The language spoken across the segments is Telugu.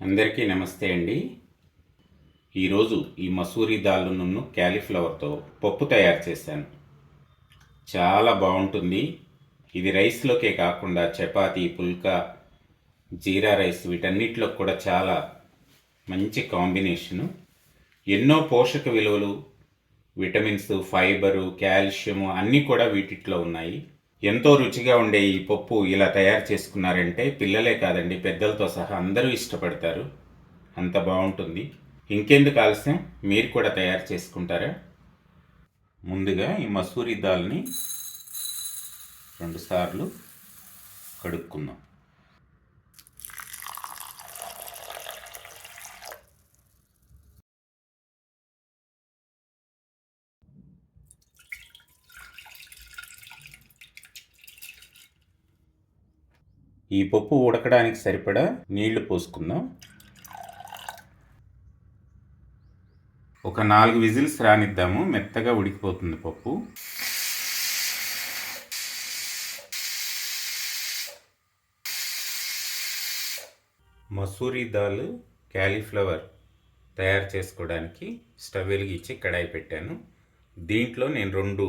అందరికీ నమస్తే అండి. ఈరోజు ఈ మసూరి దాల్ నున్ను క్యాలీఫ్లవర్తో పప్పు తయారు చేశాను. చాలా బాగుంటుంది. ఇది రైస్లోకే కాకుండా చపాతీ పుల్కా జీరా రైస్ వీటన్నిటిలో కూడా చాలా మంచి కాంబినేషను. ఎన్నో పోషక విలువలు విటమిన్స్ ఫైబరు కాల్షియము అన్నీ కూడా వీటిట్లో ఉన్నాయి. ఎంతో రుచిగా ఉండే ఈ పప్పు ఇలా తయారు చేసుకున్నారంటే పిల్లలే కాదండి పెద్దలతో సహా అందరూ ఇష్టపడతారు. అంత బాగుంటుంది. ఇంకెందుకు ఆలస్యం? మీరు కూడా తయారు చేసుకుంటారా? ముందుగా ఈ మసూరి దాల్ని రెండుసార్లు కడుక్కుందాం. ఈ పప్పు ఉడకడానికి సరిపడా నీళ్ళు పోసుకుందాం. ఒక నాలుగు విజిల్స్ రానిద్దాము. మెత్తగా ఉడికిపోతుంది పప్పు. మసూరి దాల్ క్యాలీఫ్లవర్ తయారు చేసుకోవడానికి స్టవ్ వెలిగించి కడాయి పెట్టాను. దీంట్లో నేను రెండు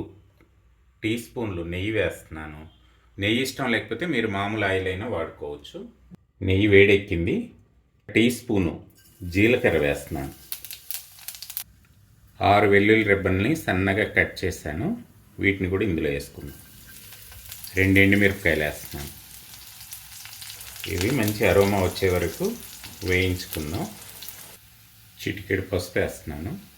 టీ స్పూన్లు నెయ్యి వేస్తున్నాను. నెయ్యి ఇష్టం లేకపోతే మీరు మామూలు ఆయిల్ అయినా వాడుకోవచ్చు. నెయ్యి వేడెక్కింది. టీ స్పూను జీలకర్ర వేస్తున్నాను. ఆరు వెల్లుల్లి రిబ్బన్ని సన్నగా కట్ చేశాను. వీటిని కూడా ఇందులో వేసుకుందాం. రెండు ఎండుమిరపకాయలు వేస్తున్నాను. ఇవి మంచి అరోమా వచ్చే వరకు వేయించుకుందాం. చిటికెడు పసుపు వేస్తున్నాను.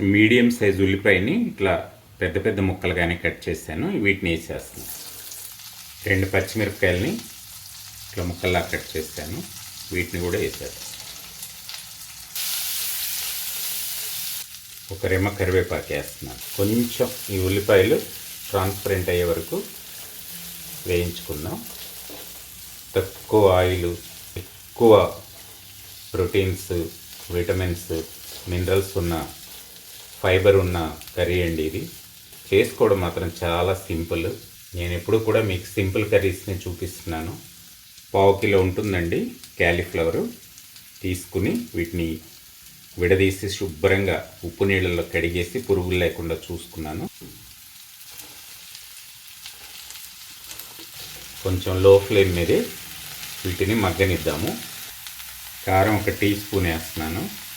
మీడియం సైజ్ ఉల్లిపాయని ఇట్లా పెద్ద పెద్ద ముక్కలుగానే కట్ చేశాను. వీటిని వేసేస్తాను. రెండు పచ్చిమిరపకాయలని ఇట్లా ముక్కల్లా కట్ చేశాను వీటిని కూడా వేసేస్తాను. ఒక రెమ్మ కరివేపాకు వేస్తున్నాను. కొంచెం ఈ ఉల్లిపాయలు ట్రాన్స్పరెంట్ అయ్యే వరకు వేయించుకుందాం. తక్కువ ఆయిల్ ఎక్కువ ప్రోటీన్స్ విటమిన్స్ మినరల్స్ ఉన్న ఫైబర్ ఉన్న కర్రీ అండి ఇది. చేసుకోవడం మాత్రం చాలా సింపుల్. నేను ఎప్పుడు కూడా మీకు సింపుల్ కర్రీస్ని చూపిస్తున్నాను. పావు కిలో ఉంటుందండి క్యాలీఫ్లవరు. తీసుకుని వీటిని విడదీసి శుభ్రంగా ఉప్పు నీళ్ళలో కడిగేసి పురుగులు లేకుండా చూసుకున్నాను. కొంచెం లో ఫ్లేమ్ మీదే వీటిని మగ్గనిద్దాము. కారం ఒక టీ స్పూన్ వేస్తున్నాను.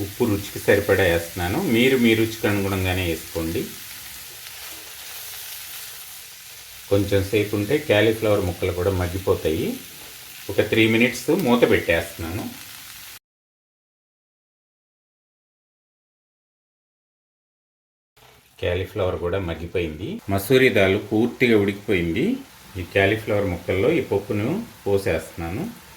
ఉప్పు రుచికి సరిపడా వేస్తున్నాను. మీరు మీ రుచికి అనుగుణంగానే వేసుకోండి. కొంచెం సేపు ఉంటే క్యాలీఫ్లవర్ ముక్కలు కూడా మగ్గిపోతాయి. ఒక త్రీ మినిట్స్ మూత పెట్టేస్తున్నాను. క్యాలీఫ్లవర్ కూడా మగ్గిపోయింది. మసూరి దాలు పూర్తిగా ఉడికిపోయింది. ఈ క్యాలీఫ్లవర్ ముక్కల్లో ఈ పప్పును పోసేస్తున్నాను.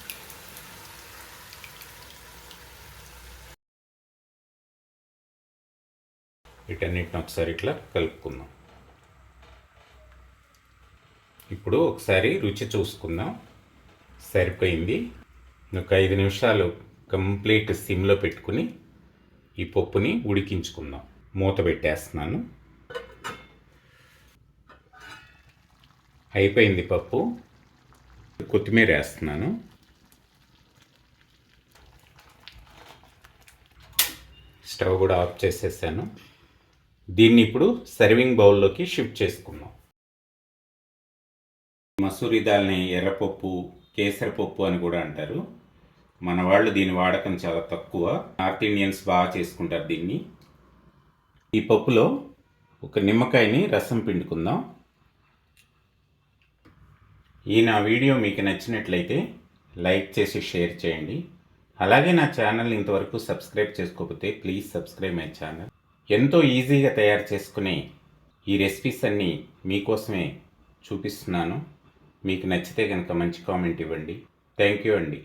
వీటన్నిటిని ఒకసారి ఇట్లా కలుపుకుందాం. ఇప్పుడు ఒకసారి రుచి చూసుకుందాం. సరిపోయింది. ఒక ఐదు నిమిషాలు కంప్లీట్ సిమ్లో పెట్టుకుని ఈ పప్పుని ఉడికించుకుందాం. మూత పెట్టేస్తున్నాను. అయిపోయింది పప్పు. కొత్తిమీర వేస్తున్నాను. స్టవ్ కూడా ఆఫ్ చేసేసాను. దీన్ని ఇప్పుడు సర్వింగ్ బౌల్లోకి షిఫ్ట్ చేసుకుందాం. మసూరి దాల్ని ఎర్రపప్పు కేసరపప్పు అని కూడా అంటారు. మన వాళ్ళు దీని వాడకం చాలా తక్కువ. నార్త్ ఇండియన్స్ బాగా చేసుకుంటారు దీన్ని. ఈ పప్పులో ఒక నిమ్మకాయని రసం పిండుకుందాం. ఈ నా వీడియో మీకు నచ్చినట్లయితే లైక్ చేసి షేర్ చేయండి. అలాగే నా ఛానల్ ఇంతవరకు సబ్స్క్రైబ్ చేసుకోకపోతే ప్లీజ్ సబ్స్క్రైబ్ మై ఛానల్. ఎంతో ఈజీగా తయారు చేసుకునే ఈ రెసిపీస్ అన్నీ మీకోసమే చూపిస్తున్నాను. మీకు నచ్చితే కనుక మంచి కామెంట్ ఇవ్వండి. థ్యాంక్ యూ అండి.